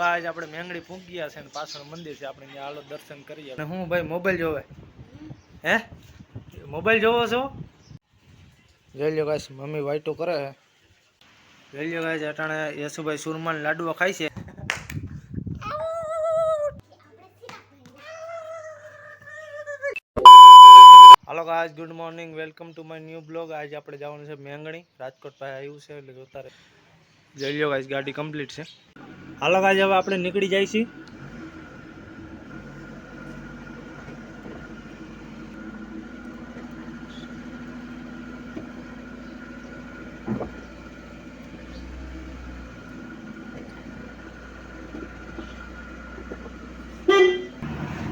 ગાય આપણે મેંગડી ગયા છે ને પાછળ મંદિર છે આપણે ત્યાં હાલો દર્શન કરીએ. અને હું ભાઈ મોબાઈલ જોવે? હે? મોબાઈલ જોવો છો? જોઈ લ્યો ગાય મમ્મી વાઈટો કરે છે. જોઈ લ્યો ગાય અટાણે યશુભાઈ સુરમાન લાડવા ખાય છે. Hello guys good morning welcome to my new blog આજે આપણે જવાનું છે મેંગણી. રાજકોટ પાસે આવ્યું છે એટલે જોતા રહે. જઈ લ્યો ગાઈસ ગાડી કમ્પ્લીટ છે. હાલો આજે હવે આપણે નીકળી જાય છીએ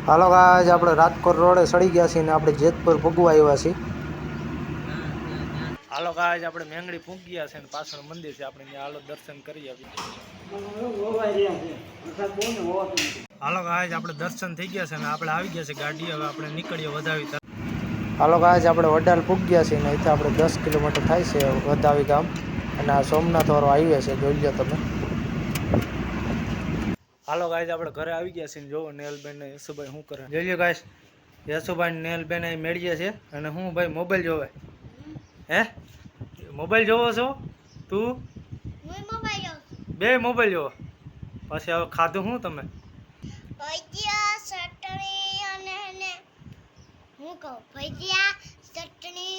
હાલો ગાઈસ, આપણે રાજકોટ રોડે સડી ગયા છીએ ને આપણે જેતપુર ભગવા આવ્યા છીએ. હાલો આજે આપણે મેંગડી ગયા છે ને પાછળ મંદિર છે, આપણે ત્યાં હાલો દર્શન કરી આવીએ. હાલો ગાઈસ આપણે દર્શન થઈ ગયા છે ને આપણે આવી ગયા છે ગાડી, હવે આપણે નીકળીએ વધાવી હાલો ગાઈસ આપણે વડાલ પૂગ ગયા છે ને અહીંથી આપણે દસ કિલોમીટર થાય છે વધાવી ગામ. અને આ સોમનાથ વાળો હાઈવે છે, જોઈ લો તમે. હાલો ગાઈસ આપણે ઘરે આવી ગયા છીએ જોવો નેલબેન યશુભાઈ શું કરે. જોઈ લો કાશ યશુભાઈ નેલબેન અહીં મેળીએ છે અને હું ભાઈ મોબાઈલ જોવે. હે? મોબાઈલ જોવો છો? તું? બે મોબાઈલ જોવો. પછી હવે ખાધું શું તમે? ભજીયા ચટણી અને ને હું કહું ભજીયા ચટણી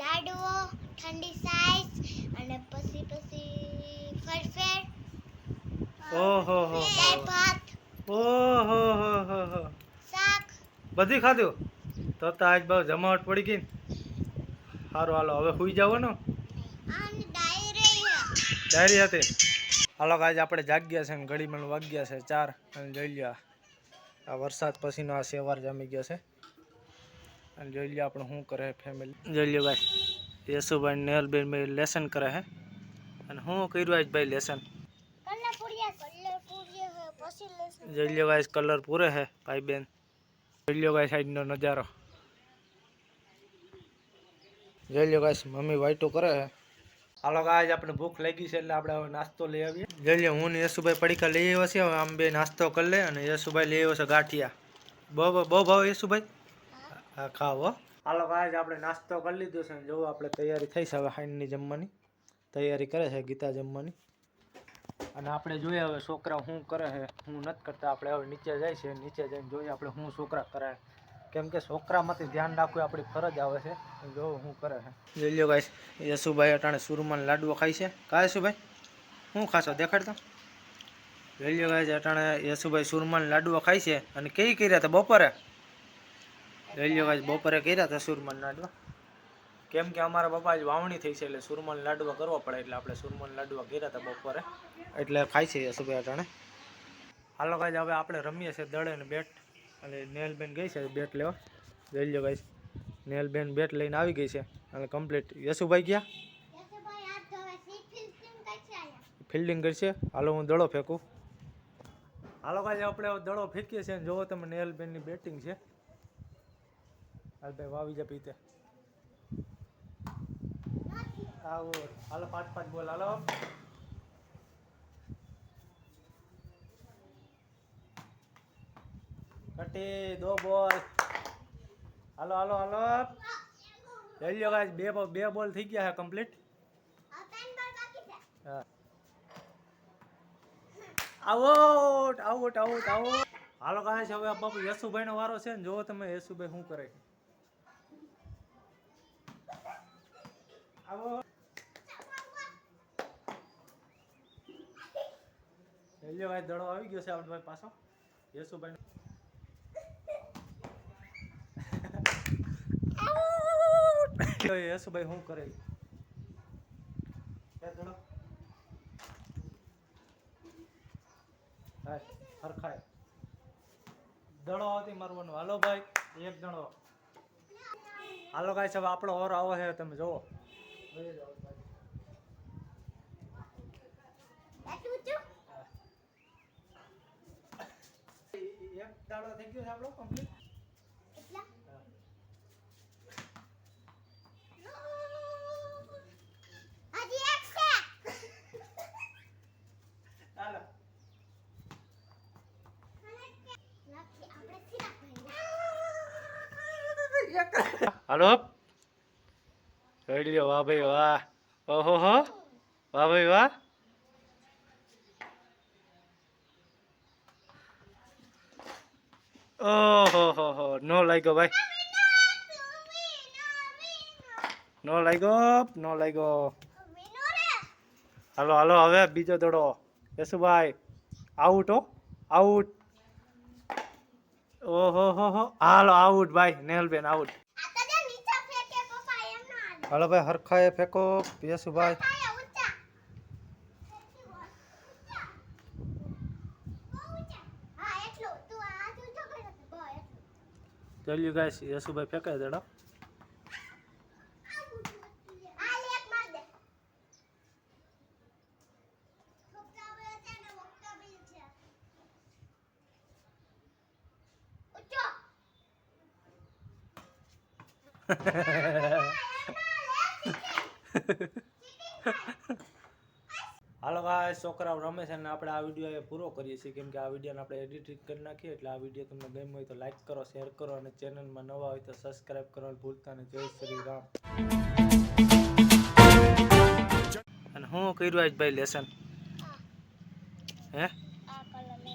લાડવો ઠંડી સાઈઝ અને પછી પછી ફરફેર ઓહો હો ઓહો હો હો હો. શાક. બધી ખાધું? તો તો આજ બહુ જમાવટ પડી ગઈ ને. સારું હાલો હવે સુઈ જવાનું અને ડાયરી હતી? હાલો આજે આપણે જાગ્યા છે ને મને વાગ્યા છે ચાર અને જોઈ લ્યો આ. વરસાદ પછીનો આ સેવાર જામી ગયો છે. અને જોઈ લ્યો આપણે શું કરે ફેમિલી જોઈ લ્યો ભાઈ યશુભાઈ નેહલબેન ભાઈ લેસન કરે છે. અને શું કર્યું આજ ભાઈ લેસન જોઈ લ્યો ભાઈ કલર પૂરે છે ભાઈ બેન જોઈ લ્યો ભાઈ સાઈડનો નજારો. જોઈ લ્યો ગાઈસ મમ્મી વાઈટો કરે છે. હાલો ગાય આપણે ભૂખ લાગી છે એટલે આપણે હવે નાસ્તો લઈ આવીએ. જઈ લ્યો હું ને યશુભાઈ પડીકા લઈ આવ્યા છીએ હવે આમ બે નાસ્તો કરી લે અને યશુભાઈ લઈ આવ્યો છે ગાંઠિયા. બહુ બહુ બહુ ભાવ યશુભાઈ? હા ખાવ હો. હાલો ગાય આપણે નાસ્તો કરી લીધો છે ને જો આપણે તૈયારી થઈ છે હવે હાઈનની જમવાની. તૈયારી કરે છે ગીતા જમવાની. અને આપણે જોઈએ હવે છોકરા શું કરે છે શું નથી કરતા. આપણે હવે નીચે જાય છે નીચે જઈને જોઈએ આપણે શું છોકરા કરે છે. કેમ કે છોકરામાંથી ધ્યાન રાખવું આપણી ફરજ આવે છે. જો શું કરે છે. જોઈ લો ગાઈશ યશુભાઈ અટાણે સુરમાન લાડવો ખાય છે. કા યશુભાઈ? શું ખાશો? દેખાડતો જોઈ લો ગાઈશ અટાણે યશુભાઈ સુરમાન લાડવો ખાય છે. અને કઈ કર્યા હતા બપોરે? જોઈ લો ગાઈશ બપોરે કર્યા હતા સુરમાન લાડવા. કેમ કે અમારા બાપા આજ વાવણી થઈ છે એટલે સુરમન લાડવા કરવા પડે એટલે આપણે સુરમાન લાડવા કર્યા હતા બપોરે. એટલે ખાય છે યશુભાઈ અટાણે. હાલો ગાઈસ હવે આપણે રમીએ છીએ દળે ને બેટ. અને નેહલબેન ગઈ છે બેટ લેવા. જોઈ લો ગાઈસ નેલબેન બેટ લઈને આવી ગઈ છે. અને કમ્પ્લીટ યશુભાઈ ગયા ફિલ્ડિંગ કરશે હાલો હું દડો ફેંકું. હાલો ભાઈ આપણે દડો ફેંકીએ છીએ અને જોવો તમે નેલબેનની બેટિંગ છે. હાલભાઈ વાવી જા પીતે. આવો. હાલો પાંચ પાંચ બોલ. હાલો. કટી દો બોલ હાલો હાલો હાલો જઈ લ્યો ગાઈસ બે બો- બે બોલ થઈ ગયા છે કમ્પ્લીટ આ ત્રણ બાર બાકી છે હા out out out out hello guys હવે આ બાપુ યશુભાઈ નો વારો છે ને જોવો તમે યશુભાઈ શું કરે છે. આવો જઈ લ્યો ગાઈસ દડો આવી ગયો છે આપણે ભાઈ પાછો યશુભાઈ યશુભાઈ શું કરે? એ હરખાય. દડો હતી મારવાનો હાલો ભાઈ એક દડો હાલો ભાઈ સાહેબ આપણો ઓર આવો છે તમે જુઓ. એક દાડો થઈ ગયો છે આપણો કમ્પ્લીટ કેટલા હજી એક છે હાલો હાલો. જોઈ લ્યો વાહ ભાઈ, વાહ. ઓહો, હો. વાહ ભાઈ, વાહ. ઓહો, હો હો. નો લાગ્યો ભાઈ. નો લાગ્યો નો લાગ્યો. હાલો હાલો, હવે બીજો દડો. યશુભાઈ આઉટ હો. આઉટ ઓહો હો હો હાલો આઉટ ભાઈ નેહલબેન આઉટ હાલે. ભાઈ હરખાએ ફેંકો યશુભાઈ આયા ઊંચા ઊંચા. ફેંકાય ઊંચા. હા એટલું તું આ હાથ ઊંચો કર્યો તો બહુ એટલું ચાલ્યું ગાઈસ યશુભાઈ ફેંકે દડો આ લે એક માર દે થોપટા આવે છે ને વખતા બી છે ઊંચો હાલો ભાઈ છોકરાઓ રમે છે અને આપણે આ વીડિયો પૂરો કરીએ છીએ. કેમ કે આ વિડીયોને આપણે એડિટિંગ કરી નાખીએ, એટલે આ વીડિયો તમને ગમ્યો હોય તો લાઈક કરો શેર કરો અને ચેનલમાં નવા હોય તો સબસ્ક્રાઈબ કરવાનું ભૂલતા નહીં. જય શ્રી રામ. અને હું કર્યું આજ ભાઈ લેસન હે? આ કલર લે